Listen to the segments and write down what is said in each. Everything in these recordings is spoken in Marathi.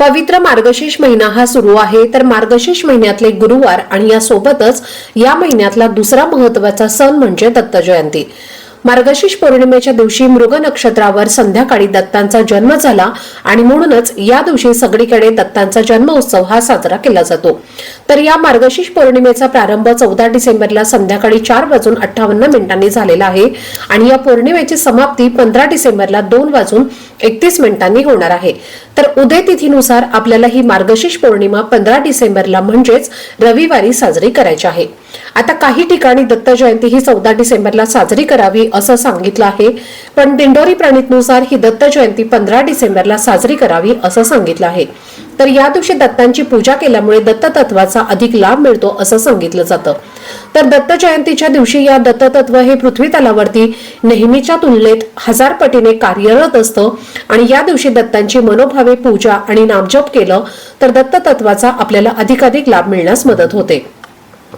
पवित्र मार्गशीर्ष महिना हा सुरू आहे तर मार्गशीर्ष महिन्यातले गुरुवार आणि या सोबतच या महिन्यातला दुसरा महत्त्वाचा सण म्हणजे दत्त जयंती. मार्गशीर्ष पौर्णिमेच्या दिवशी मृग नक्षत्रावर संध्याकाळी दत्तांचा जन्म झाला आणि म्हणूनच या दिवशी सगळीकडे दत्तांचा जन्मोत्सव हा साजरा केला जातो. तर या मार्गशीर्ष पौर्णिमेचा प्रारंभ चौदा डिसेंबरला संध्याकाळी चार वाजून अठ्ठावन्न मिनिटांनी झालेला आहे आणि या पौर्णिमेची समाप्ती पंधरा डिसेंबरला दोन वाजून एकतीस मिनिटांनी होणार आहे. तर उदय तिथीनुसार आपल्याला ही मार्गशीर्ष पौर्णिमा पंधरा डिसेंबरला म्हणजेच रविवारी साजरी करायची आहे. आता काही ठिकाणी दत्त जयंती ही चौदा डिसेंबरला साजरी करावी असं सांगितलं आहे. पण दिंडोरी प्रणितनुसार ही दत्त जयंती पंधरा डिसेंबरला साजरी करावी असं सांगितलं आहे. तर या दिवशी दत्तांची पूजा केल्यामुळे दत्त तत्वाचा अधिक लाभ मिळतो असं सांगितलं जातं. तर दत्त जयंतीच्या दिवशी या दत्ततत्व हे पृथ्वी तलावरती नेहमीच्या तुलनेत हजार पटीने कार्यरत असतं. आणि या दिवशी दत्तांची मनोभावे पूजा आणि नामजप केलं तर दत्ततत्वाचा आपल्याला अधिकाधिक लाभ मिळण्यास मदत होते.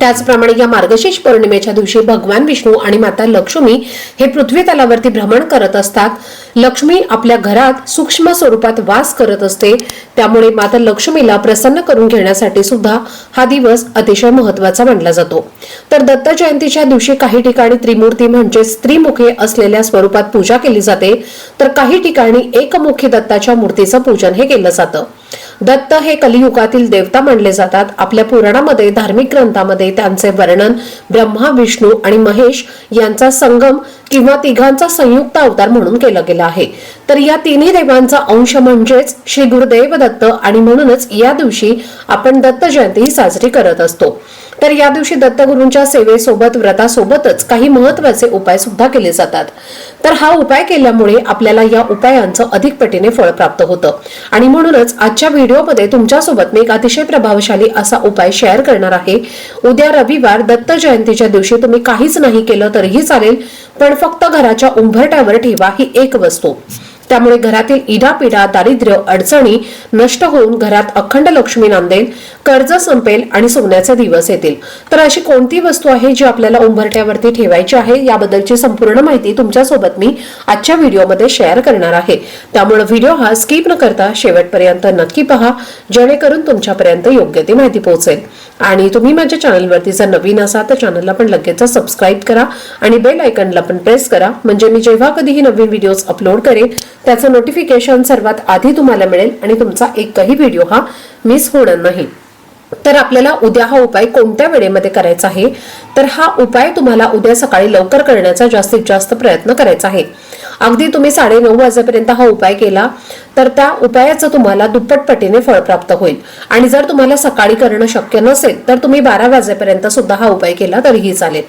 त्याचप्रमाणे या मार्गशीर्ष पौर्णिमेच्या दिवशी भगवान विष्णू आणि माता लक्ष्मी हे पृथ्वी तलावरती भ्रमण करत असतात. लक्ष्मी आपल्या घरात सूक्ष्म स्वरूपात वास करत असते. त्यामुळे माता लक्ष्मीला प्रसन्न करून घेण्यासाठी सुद्धा हा दिवस अतिशय महत्त्वाचा मानला जातो. तर दत्त जयंतीच्या दिवशी काही ठिकाणी त्रिमूर्ती म्हणजे स्त्रीमुखे असलेल्या स्वरूपात पूजा केली जाते. तर काही ठिकाणी एकमुखी दत्ताच्या मूर्तीचं पूजन हे केलं जातं. दत्त हे कलियुगातील देवता मानले जातात. आपल्या पुराणामध्ये धार्मिक ग्रंथामध्ये त्यांचे वर्णन ब्रह्मा विष्णू आणि महेश यांचा संगम किंवा तिघांचा संयुक्त अवतार म्हणून केलं गेलं आहे. तर या तिन्ही देवांचा अंश म्हणजेच श्री गुरुदेव दत्त आणि म्हणूनच या दिवशी आपण दत्त जयंती साजरी करत असतो. तर या दिवशी दत्तगुरूंच्या सेवेसोबत व्रतासोबतच काही महत्त्वाचे उपाय सुद्धा केले जातात. तर हा उपाय केल्यामुळे आपल्याला या उपायांचं अधिक पटीने फळ प्राप्त होतं. आणि म्हणूनच आजच्या व्हिडिओमध्ये तुमच्यासोबत मी एक अतिशय प्रभावशाली असा उपाय शेअर करणार आहे. उद्या रविवार दत्त जयंतीच्या दिवशी तुम्ही काहीच नाही केलं तरीही चालेल पण फक्त घराच्या उंभरट्यावर ठेवा ही एक वस्तू. त्यामुळे घरातील इडापिडा दारिद्र्य अडचणी नष्ट होऊन घरात अखंड लक्ष्मी नांदेल कर्ज संपेल आणि सोन्याचे दिवस येतील. तर अशी कोणती वस्तू आहे जी आपल्याला उंबरट्यावरती ठेवायची आहे? याबद्दलची संपूर्ण माहिती तुमच्यासोबत मी आजच्या व्हिडिओमध्ये शेअर करणार आहे. त्यामुळे व्हिडिओ हा स्किप न करता शेवटपर्यंत नक्की पहा जेणेकरून तुमच्यापर्यंत योग्य ती माहिती पोहोचेल. आणि तुम्ही माझ्या चॅनलवरती जर नवीन असाल तर चॅनलला पण लगेच सबस्क्राईब करा आणि बेल आयकनला पण प्रेस करा. म्हणजे मी जेव्हा कधीही नवीन व्हिडिओज अपलोड करेन त्याचं नोटिफिकेशन सर्वात आधी तुम्हाला मिळेल आणि तुमचा एकही व्हिडिओ हा मिस होणार नाही. तर आपल्याला उद्या हा उपाय कोणत्या वेळेमध्ये करायचा आहे? तर हा उपाय तुम्हाला उद्या सकाळी लवकर करण्याचा जास्तीत जास्त प्रयत्न करायचा आहे. अगदी तुम्ही साडे नऊ वाजेपर्यंत हा उपाय केला तर त्या उपायाचं तुम्हाला दुप्पट पटीने फळ प्राप्त होईल. आणि जर तुम्हाला सकाळी करणं शक्य नसेल तर तुम्ही बारा वाजेपर्यंत सुद्धा हा उपाय केला तरीही चालेल.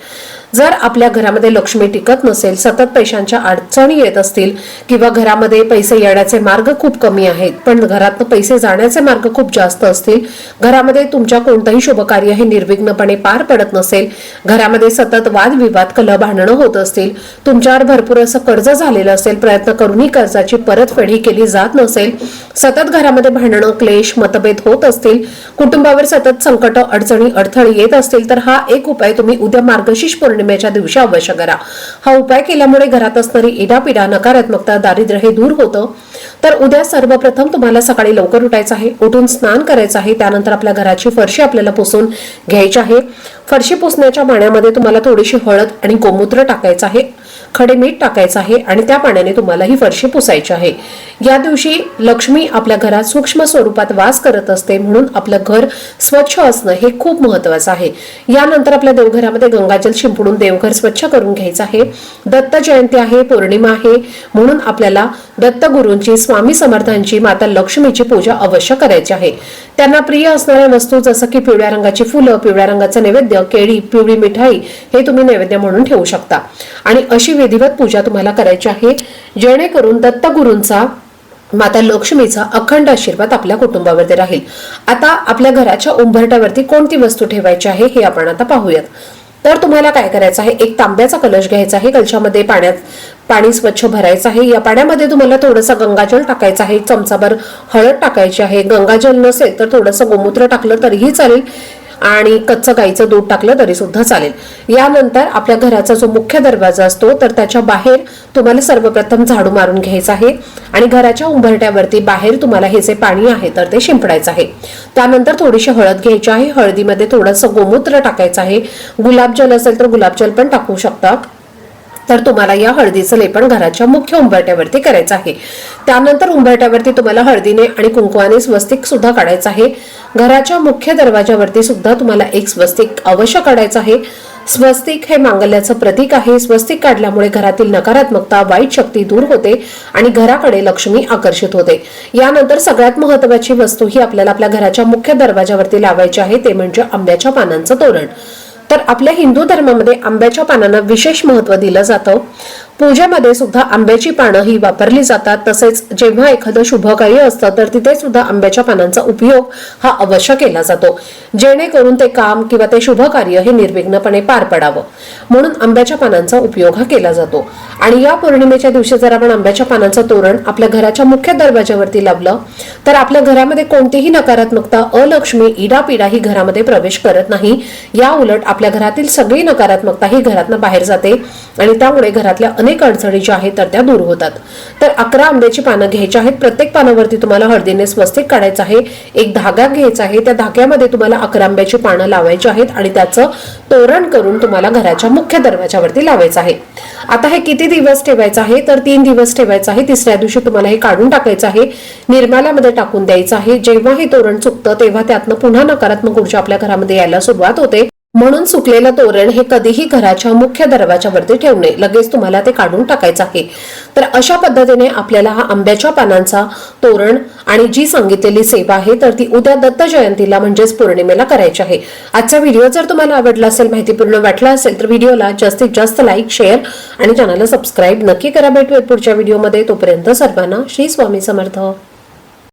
जर आपल्या घरामध्ये लक्ष्मी टिकत नसेल सतत पैशांच्या अडचणी येत असतील किंवा घरामध्ये पैसे येण्याचे मार्ग खूप कमी आहेत पण घरात पैसे जाण्याचे मार्ग खूप जास्त असतील घरामध्ये तुमच्या कोणतंही शुभकार्य हे निर्विघ्नपणे पार पडत नसेल घरामध्ये सतत वादविवाद कलह भांडणं होत असतील तुमच्यावर भरपूर असं कर्ज झालेलं असेल प्रयत्न करूनही कर्जाची परतफेड ही केली जात नसेल सतत घरामध्ये भांडणं क्लेश मतभेद होत असतील कुटुंबावर सतत संकट अडचणी अडथळे येत असतील तर हा एक उपाय तुम्ही उद्या मार्गशीर्ष पौर्णिमेच्या दिवशी अवश्य करा. हा उपाय केल्यामुळे घरात असणारी इडापिडा नकारात्मकता दारिद्र्य हे दूर होतं. तर उद्या सर्वप्रथम तुम्हाला सकाळी लवकर उठायचं आहे. उठून स्नान करायचं आहे. त्यानंतर आपल्या घराची फरशी आपल्याला पुसून घ्यायची आहे. फरशी पुसण्याच्या पाण्यामध्ये तुम्हाला थोडीशी हळद आणि गोमूत्र टाकायचं आहे. खडे मीठ टाकायचं आहे आणि त्या पाण्याने तुम्हाला ही फरशी पुसायची आहे. या दिवशी लक्ष्मी आपल्या घरात सूक्ष्म स्वरूपात वास करत असते म्हणून आपलं घर स्वच्छ असणं हे खूप महत्वाचं आहे. यानंतर आपल्या देवघरामध्ये गंगाजल शिंपडून देवघर स्वच्छ करून घ्यायचं आहे. दत्त जयंती आहे पौर्णिमा आहे म्हणून आपल्याला दत्तगुरूंची स्वामी समर्थांची माता लक्ष्मीची पूजा अवश्य करायची आहे. त्यांना प्रिय असणाऱ्या वस्तू जसं की पिवळ्या रंगाची फुलं पिवळ्या रंगाचं नैवेद्य केळी पिवळी मिठाई हे तुम्ही नैवेद्य म्हणून ठेवू शकता. आणि अशी विधिवत पूजा तुम्हाला करायची आहे जेणेकरून दत्तगुरूंचा माता लक्ष्मीचा अखंड आशीर्वाद आपल्या कुटुंबावरती राहील. आता आपल्या घराच्या उंबरट्यावरती कोणती वस्तू ठेवायची आहे हे आपण आता पाहूयात. तर तुम्हाला काय करायचं आहे एक तांब्याचा कलश घ्यायचा आहे कलशामध्ये पाण्यात पाणी स्वच्छ भरायचं आहे. या पाण्यामध्ये तुम्हाला थोडंसं गंगाजल टाकायचं आहे. एक चमचाभर हळद टाकायची आहे. गंगाजल नसेल तर थोडंसं गोमूत्र टाकलं तरीही चालेल आणि कच्चं गाईचं दूध टाकलं तरी सुद्धा चालेल. यानंतर आपल्या घराचा जो मुख्य दरवाजा असतो तर त्याच्या बाहेर तुम्हाला सर्वप्रथम झाडू मारून घ्यायचं आहे आणि घराच्या उंबरट्यावरती बाहेर तुम्हाला हे जे पाणी आहे तर ते शिंपडायचं आहे. त्यानंतर थोडीशी हळद घ्यायची आहे. हळदीमध्ये थोडंसं गोमूत्र टाकायचं आहे. गुलाबजल असेल तर गुलाबजल पण टाकू शकता. तर तुम्हाला या हळदीचं लेपण घराच्या मुख्य उंबरट्यावरती करायचं आहे. त्यानंतर उंबरट्यावरती तुम्हाला हळदीने आणि कुंकवाने स्वस्तिक सुद्धा काढायचं आहे. घराच्या मुख्य दरवाजावरती सुद्धा तुम्हाला एक स्वस्तिक अवश्य काढायचं आहे. स्वस्तिक हे मांगल्याचं प्रतीक आहे. स्वस्तिक काढल्यामुळे घरातील नकारात्मकता वाईट शक्ती दूर होते आणि घराकडे लक्ष्मी आकर्षित होते. यानंतर सगळ्यात महत्वाची वस्तू ही आपल्याला आपल्या घराच्या मुख्य दरवाजावरती लावायची आहे. ते म्हणजे आंब्याच्या पानांचं तोरण. तर आपल्या हिंदू धर्मामध्ये आंब्याच्या पानांना विशेष महत्त्व दिलं जातं. पूजेमध्ये सुद्धा आंब्याची पानं ही वापरली जातात. तसेच जेव्हा एखादं शुभ कार्य असतं तर तिथे सुद्धा आंब्याच्या पानांचा उपयोग हा अवश्य केला जातो. जेणेकरून ते काम किंवा ते शुभ कार्य हे निर्विघ्नपणे पार पडावं. म्हणून आंब्याच्या पानांचा उपयोग हा केला जातो. आणि या पौर्णिमेच्या दिवशी जर आपण आंब्याच्या पानांचं तोरण आपल्या घराच्या मुख्य दरवाजावरती लावलं तर आपल्या घरामध्ये कोणतीही नकारात्मकता अलक्ष्मी इडापिडा ही घरामध्ये प्रवेश करत नाही. या उलट आपल्या घरातील सगळी नकारात्मकता ही घरातनं बाहेर जाते आणि त्यामुळे घरातल्या अनेक अडचणी ज्या आहेत तर त्या दूर होतात. तर अकरा आंब्याची पानं घ्यायची आहेत. प्रत्येक पानावरती तुम्हाला हळदीने स्वस्तिक काढायचं आहे. एक धागा घ्यायचा आहे. त्या धाग्यामध्ये तुम्हाला अकरा आंब्याची पानं लावायची आहेत आणि त्याचं तोरण करून तुम्हाला घराच्या मुख्य दरवाजावरती लावायचं आहे. आता हे किती दिवस ठेवायचं आहे? तर तीन दिवस ठेवायचं आहे. तिसऱ्या दिवशी तुम्हाला हे काढून टाकायचं आहे. निर्माल्यामध्ये टाकून द्यायचं आहे. जेव्हा हे तोरण चुकतं तेव्हा त्यातनं पुन्हा नकारात्मक ऊर्जा आपल्या घरामध्ये यायला सुरुवात होते. म्हणून सुकलेलं तोरण हे कधीही घराच्या मुख्य दरवाजावरती ठेवणे लगेच तुम्हाला ते काढून टाकायचं आहे. तर अशा पद्धतीने आपल्याला हा आंब्याच्या पानांचा तोरण आणि जी सांगितलेली सेवा आहे तर ती उद्या दत्त जयंतीला म्हणजेच पौर्णिमेला करायची आहे. आजचा व्हिडिओ जर तुम्हाला आवडला असेल माहितीपूर्ण वाटला असेल तर व्हिडिओला जास्तीत जास्त लाईक शेअर आणि चॅनलला सबस्क्राईब नक्की करा. भेटूयात पुढच्या व्हिडिओमध्ये. तोपर्यंत सर्वांना श्री स्वामी समर्थ.